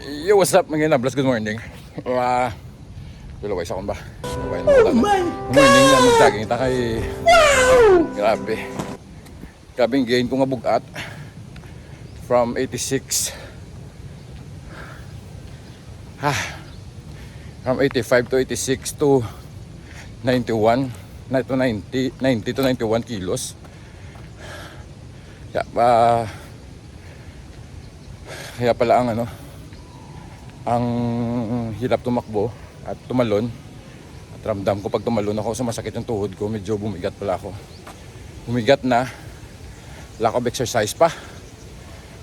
Yo, what's up mga nablas? Good morning. Uh, Dalawa isa ba? Oh my Good morning na magdaging ita kay... Grabe. Grabe yung gain ko nga bugat. From 86. Ha. From 85 to 86 to 91. Na to 90, 90 to 91 kilos. Kaya ba... Kaya pala ang ano, ang hirap tumakbo at tumalon. At ramdam ko pag tumalon ako, sumasakit yung tuhod ko, medyo bumigat pala ako. Bumigat na, lack of exercise pa.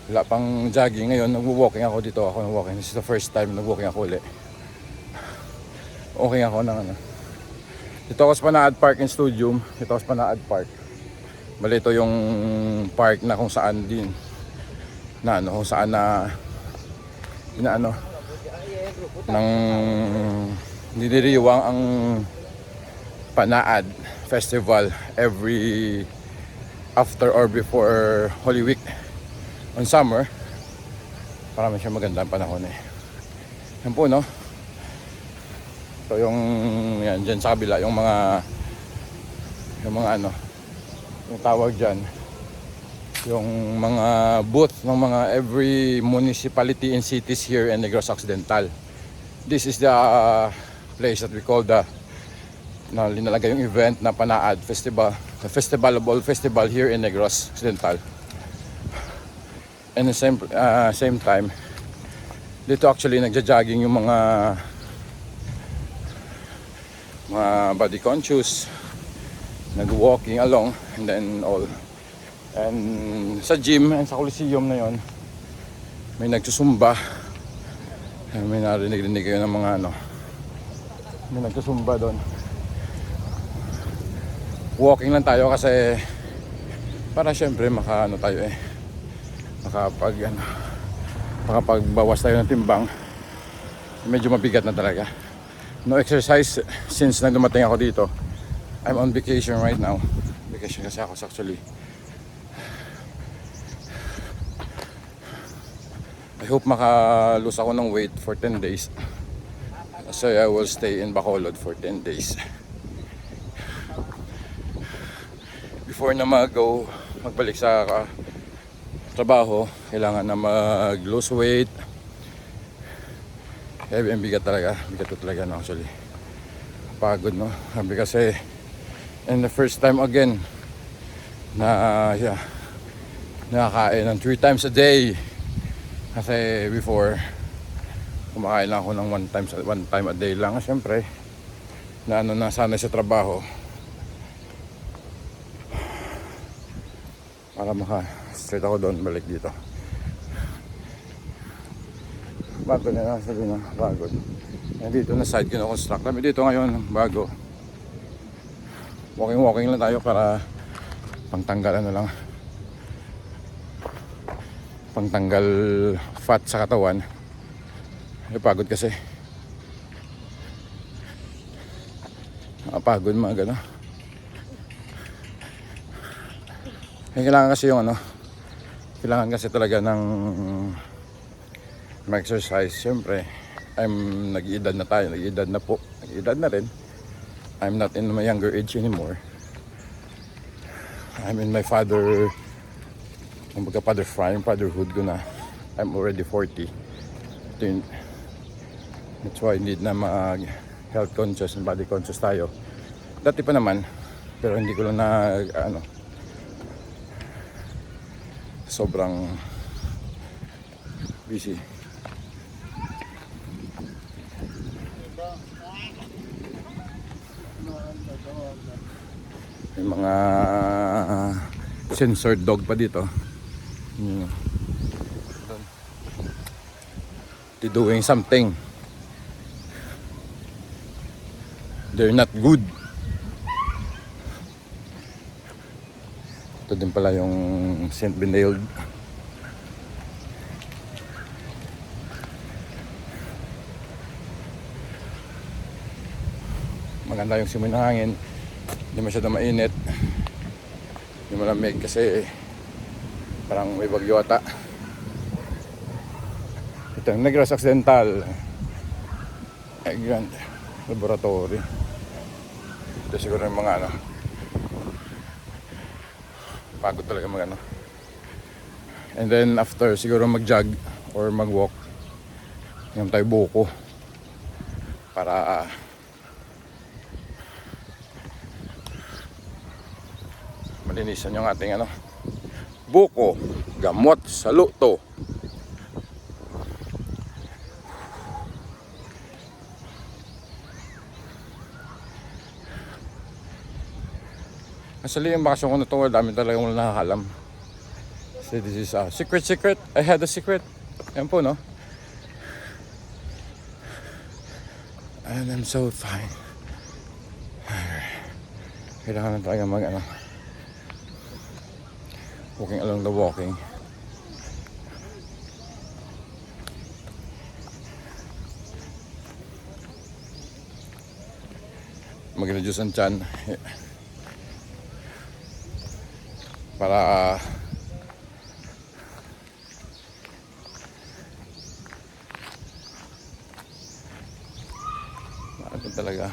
Wala pang jogging ngayon, nagwo-walking ako dito ako ng walking. This is the first time nag-walking ako ulit. Okay ako ng ano. Dito ako sa Panaad Park in Studium. Dito ako sa Panaad Park. Bali ito yung park na kung saan din na ano kung saan na inaano ng diniriwang ang Panaad Festival every after or before Holy Week on summer. Parami siya maganda ang panahon eh. Yan po no? So yung yan dyan sa kabila yung mga yung mga ano yung tawag dyan yung mga booth ng mga every municipality and cities here in Negros Occidental. This is the uh, place that we call the na linalagay yung event na Panaad Festival, the Festival of All Festival here in Negros Occidental. And the same uh, same time dito actually nagja-jogging yung mga mga body conscious nag-walking along and then all And sa gym and sa Coliseum na yon may nagsusumba. Eh, May narinig-rinig kayo ng mga ano. May nagsusumba doon. Walking lang tayo kasi para syempre maka ano tayo eh. Makapag ano makapagbawas tayo ng timbang. Medyo mabigat na talaga. No exercise since nang dumating ako dito. I'm on vacation right now. Vacation kasi ako actually. I hope maka-lose ako ng weight for 10 days. So I will stay in Bacolod for 10 days. Before na mag-go, magbalik sa ah, trabaho, kailangan na mag-lose weight. Kaya ang bigat talaga. Bigat talaga no, actually. Pagod no. Sabi kasi, and the first time again, na yeah, nakakain ng 3 times a day. Kasi before, kumakain lang ako ng one time, one time a day lang. Siyempre, na ano na sana sa trabaho. Para maka straight ako doon, balik dito. Bago na sabi na, bago. Yan dito na side kino-construct kami dito ngayon, bago. Walking-walking lang tayo para pangtanggal ano lang pangtanggal fat sa katawan. Napagod kasi. Nakapagod mga gano. Eh, kailangan kasi yung ano kailangan kasi talaga ng ma-exercise syempre I'm nag-iedad na tayo nag-iedad na po nag-iedad na rin. I'm not in my younger age anymore. I'm in my father kumbaga father prime, fatherhood ko na I'm already 40 Ito yun. that's why need na mag health conscious and body conscious tayo. Dati pa naman pero hindi ko lang na ano sobrang busy. May mga censored dog pa dito Hmm. They're doing something. They're not good. Ito din pala yung St. Benilde. Maganda yung simoy ng hangin. Hindi masyado mainit. Hindi malamig kasi parang may bagyo ata ito yung Negros Occidental. Grand. Laboratory. Ito siguro yung mga ano. Pagod talaga mag ano. And then after siguro mag-jog or mag-walk. Yung tayo buko. Para ah, malinisan yung ating ano buko gamot sa luto Actually, yung bakasyon ko na ito, dami talaga wala nakakalam. So this is a secret, secret. I had a secret. Yan po, no? And I'm so fine. Kailangan na talaga mag, ano, walking along the walking. Mag-reduce ang chan. Para ah, ano talaga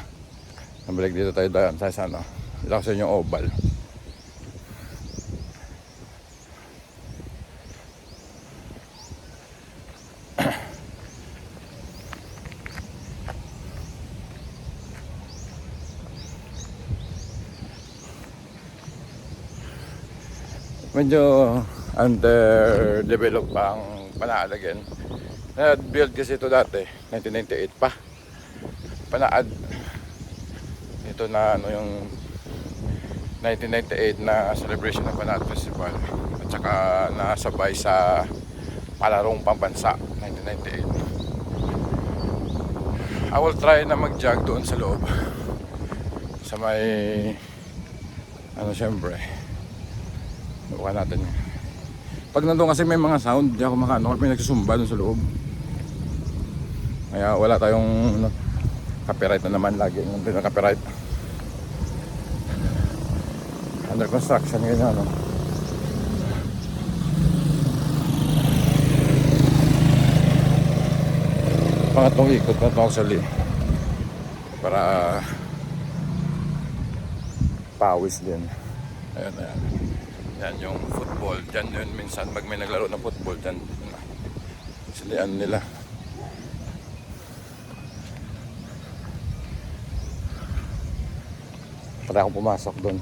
nabalik dito tayo tayo sa ano dito ako sa inyong oval medyo underdeveloped pa ang Panaad again. Na-build kasi ito dati, 1998 pa. Panaad. Ito na ano yung 1998 na celebration ng Panaad Festival. At saka nasabay sa Palarong Pambansa, 1998. I will try na mag-jog doon sa loob. Sa may ano syempre Bukan natin. Pag nandun kasi may mga sound, di ako makano kasi may nagsusumba dun sa loob. Kaya wala tayong ano, copyright na naman lagi. Nandun na copyright. Under construction ganyan ano. Pangatong ikot na ito actually. Para pawis din. Ayan, ayan. Yan yung football. Diyan yun minsan pag may naglaro ng football, diyan silian nila. Para akong pumasok doon.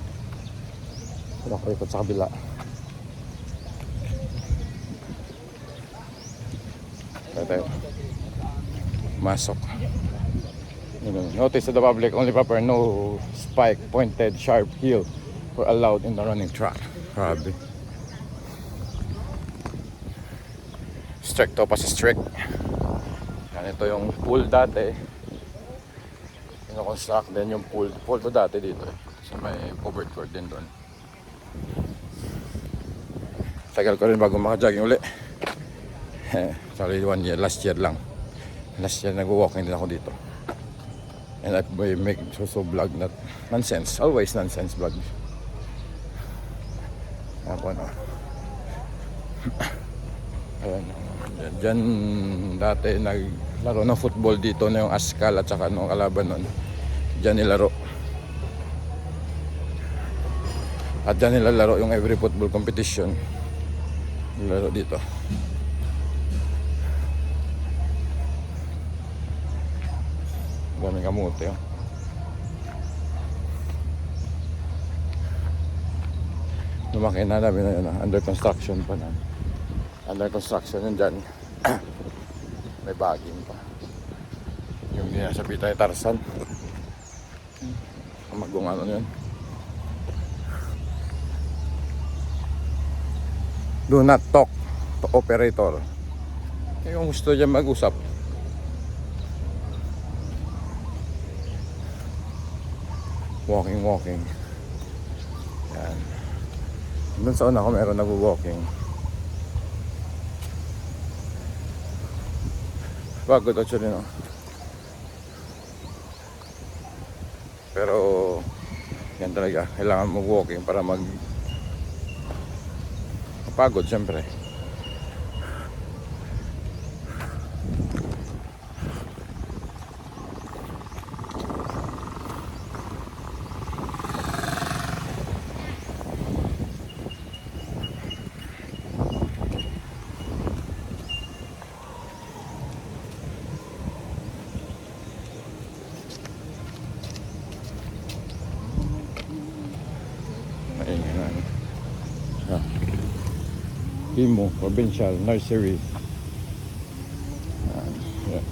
Para ako ikot sa kabila. Tayo tayo. Masok. Notice to the public, only proper no spike, pointed, sharp heel were allowed in the running track. Grabe. Strict to pa sa strict. Yan yung pool dati. Ino-construct din yung pool. Pool to dati dito eh. So may covered court din doon. Tagal ko rin bago maka-jogging uli. Sorry, one year. Last year lang. Last year nag-walking din ako dito. And I make so, so vlog not nonsense. Always nonsense vlog. Ako ano. Ayan. Diyan, diyan dati naglaro ng football dito na yung Askal at saka nung kalaban nun. Diyan nilaro. At diyan nilalaro yung every football competition. Nilaro dito. Daming kamote oh. Lumaki na namin na yun, ah. under construction pa na. Under construction yun dyan. May baging pa. Yung sinasabi tayo Tarsan. Magong ano yun. Do not talk to operator. Yung gusto dyan mag-usap. Walking, walking. Yan. Doon sa una ko meron nag-walking. Pagod actually no. Pero yan talaga, kailangan mo walking para mag pagod syempre. Imo Provincial Nursery. Ayan, yan.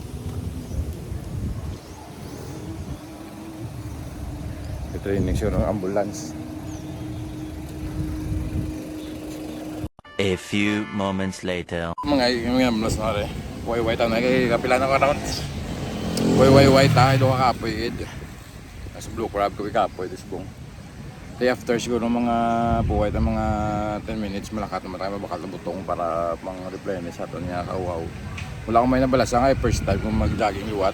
Ito yung siya ng ambulance. A few moments later. Mga yung mga ambulance na rin. Way way tayo na kay kapila na karon. Way way way tayo do kapoy id. Sa blue crab ko kapoy this bong. Day after siguro mga buhay ng mga 10 minutes malakat naman tayo mabakal na butong para pang replenish ato niya kauhaw. Wala akong may nabalasa nga first time kung mag-jogging liwat.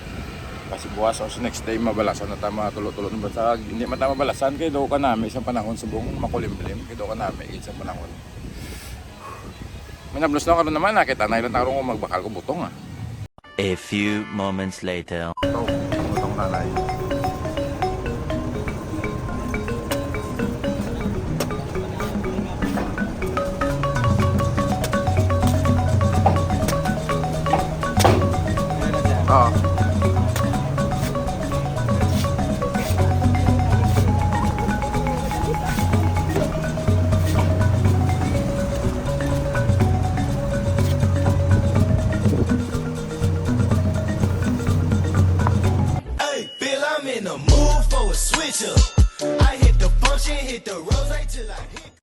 Kasi bukas o sa next day mabalasan na tayo tulo-tulo ng basa. Hindi man tayo mabalasan kay do ka namin sa panahon subong makulimlim kay do ka namin sa panahon. May nablos na karon naman nakita na ilang tarong ko magbakal ko butong ah. A few moments later. Ito, butong nanay.